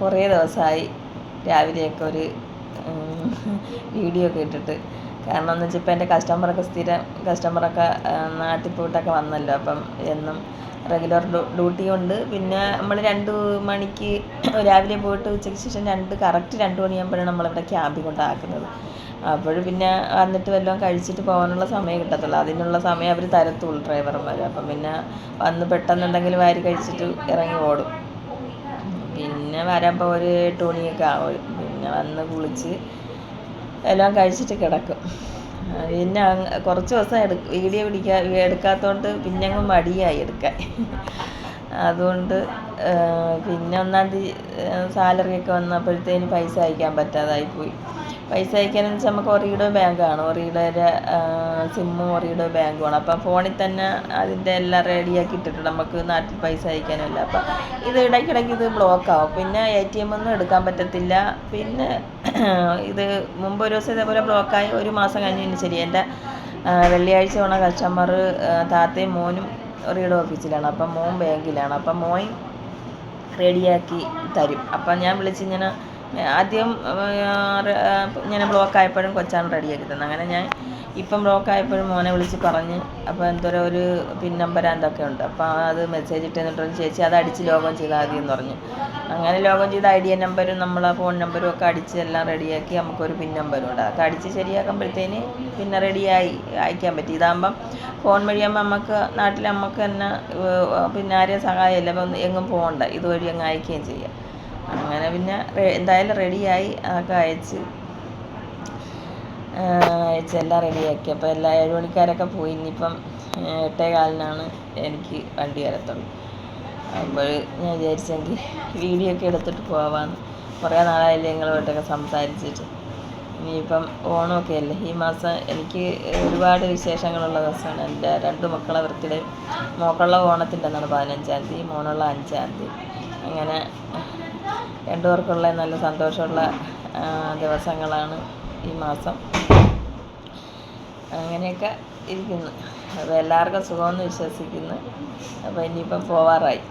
കുറേ ദിവസമായി രാവിലെയൊക്കെ ഒരു വീഡിയോ ഒക്കെ ഇട്ടിട്ട്. കാരണം എന്ന് വെച്ചാൽ ഇപ്പം എന്റെ കസ്റ്റമറൊക്കെ സ്ഥിരം കസ്റ്റമറൊക്കെ നാട്ടിൽ പോയിട്ടൊക്കെ വന്നല്ലോ. അപ്പം എന്നും റെഗുലർ ഡ്യൂട്ടി ഉണ്ട്. പിന്നെ നമ്മൾ രണ്ട് മണിക്ക് രാവിലെ പോയിട്ട് ഉച്ചയ്ക്ക് ശേഷം രണ്ട് കറക്റ്റ് രണ്ട് മണിയാകുമ്പോഴാണ് നമ്മളിവിടെ ക്യാമ്പിൽ കൊണ്ടാക്കുന്നത്. അപ്പോൾ പിന്നെ വന്നിട്ട് വല്ലതും കഴിച്ചിട്ട് പോകാനുള്ള സമയം കിട്ടത്തുള്ളൂ. അതിനുള്ള സമയം അവർ തരത്തുള്ളൂ ഡ്രൈവർമാർ അപ്പം പിന്നെ വന്ന് പെട്ടെന്നുണ്ടെങ്കിൽ വാരി കഴിച്ചിട്ട് ഇറങ്ങി ഓടും. പിന്നെ വരുമ്പോൾ ഒരു എട്ട് മണിയൊക്കെ ആവും. പിന്നെ വന്ന് കുളിച്ച് എല്ലാം കഴിച്ചിട്ട് കിടക്കും. പിന്നെ കുറച്ച് ദിവസം എടു വീഡിയോ പിടിക്കാ എടുക്കാത്തതുകൊണ്ട് പിന്നെ അങ്ങ് മടിയായി എടുക്കാൻ. അതുകൊണ്ട് പിന്നെ ഒന്നാം തീയതി സാലറിയൊക്കെ വന്നപ്പോഴത്തേന് പൈസ അയക്കാൻ പറ്റാതായിപ്പോയി. പൈസ അയക്കാനെന്ന് വെച്ചാൽ നമുക്ക് ഒറിയുടെ ബാങ്കാണ് ഒറിയുടെ സിമ്മും ഒറിയുടെ ബാങ്കുമാണ് അപ്പം ഫോണിൽ തന്നെ അതിന്റെ എല്ലാം റെഡിയാക്കി ഇട്ടിട്ടുണ്ട്. നമുക്ക് നാട്ടിൽ പൈസ അയക്കാനില്ല അപ്പം ഇത് ഇടയ്ക്കിടയ്ക്ക് ഇത് ബ്ലോക്ക് ആവും. പിന്നെ എ ടി എം ഒന്നും എടുക്കാൻ പറ്റത്തില്ല. പിന്നെ ഇത് മുമ്പ് ഒരു ദിവസം ഇതേപോലെ ബ്ലോക്കായി ഒരു മാസം കഴിഞ്ഞതിന് ശരി. എന്റെ വെള്ളിയാഴ്ച പോണ കസ്റ്റമർ താത്തയും മോനും ഒറിയുടെ ഓഫീസിലാണ്. അപ്പം മോൻ ബാങ്കിലാണ്. അപ്പം മോൻ റെഡിയാക്കി തരും. അപ്പം ഞാൻ വിളിച്ചിങ്ങനെ ആദ്യം ഇങ്ങനെ ബ്ലോക്ക് ആയപ്പോഴും കൊച്ചാണ് റെഡിയാക്കി തന്നത്. അങ്ങനെ ഞാൻ ഇപ്പം ബ്ലോക്ക് ആയപ്പോഴും മോനെ വിളിച്ച് പറഞ്ഞ് അപ്പോൾ എന്തോരോ ഒരു പിൻ നമ്പർ എന്തൊക്കെ ഉണ്ട്. അപ്പോൾ അത് മെസ്സേജ് ഇട്ട് എന്നിട്ട് പറഞ്ഞു, ചേച്ചി അത് അടിച്ച് ലോഗോൺ ചെയ്താൽ മതി എന്ന് പറഞ്ഞു. അങ്ങനെ ലോഗോൺ ചെയ്ത ഐ ഡി നമ്പരും നമ്മളെ ഫോൺ നമ്പരും ഒക്കെ അടിച്ച് എല്ലാം റെഡിയാക്കി നമുക്കൊരു പിൻ നമ്പരും ഉണ്ട്. അതൊക്കെ അടിച്ച് ശരിയാക്കുമ്പോഴത്തേന് പിന്നെ റെഡിയായി അയക്കാൻ പറ്റി. ഇതാകുമ്പം ഫോൺ വഴിയാകുമ്പോൾ നമുക്ക് നാട്ടിൽ നമുക്ക് തന്നെ പിന്നെ ആരെയും സഹായമില്ല. അപ്പം എങ്ങും പോകണ്ട. ഇതുവഴി അങ്ങ് അയക്കുകയും ചെയ്യാം. അങ്ങനെ പിന്നെ എന്തായാലും റെഡിയായി. അതൊക്കെ അയച്ച് അയച്ച് എല്ലാം റെഡിയാക്കി. അപ്പോൾ എല്ലാ ഏഴ് മണിക്കാരൊക്കെ പോയി. ഇനിയിപ്പം എട്ടേ കാലിനാണ് എനിക്ക് വണ്ടി വരത്തുള്ളൂ. അപ്പോൾ ഞാൻ വിചാരിച്ചെങ്കിൽ വീഡിയോ ഒക്കെ എടുത്തിട്ട് പോവാമെന്ന് കുറേ നാളായില്ലേ നിങ്ങളുമായിട്ടൊക്കെ സംസാരിച്ചിട്ട്. ഇനിയിപ്പം ഓണമൊക്കെ അല്ലേ? ഈ മാസം എനിക്ക് ഒരുപാട് വിശേഷങ്ങളുള്ള ദിവസമാണ്. എന്റെ രണ്ട് മക്കളെ വൃത്തിയുടെ മോക്കുള്ള ഓണത്തിന്റെ അന്നാണ് പതിനഞ്ചാം തീയതി മോനുള്ള അഞ്ചാം തീയതി. അങ്ങനെ രണ്ടു പേർക്കുള്ള നല്ല സന്തോഷമുള്ള ദിവസങ്ങളാണ് ഈ മാസം. അങ്ങനെയൊക്കെ ഇരിക്കുന്നു. അപ്പോൾ എല്ലാവർക്കും സുഖമെന്ന് വിശ്വസിക്കുന്നു. അപ്പോൾ ഇനിയിപ്പം പോവാറായി.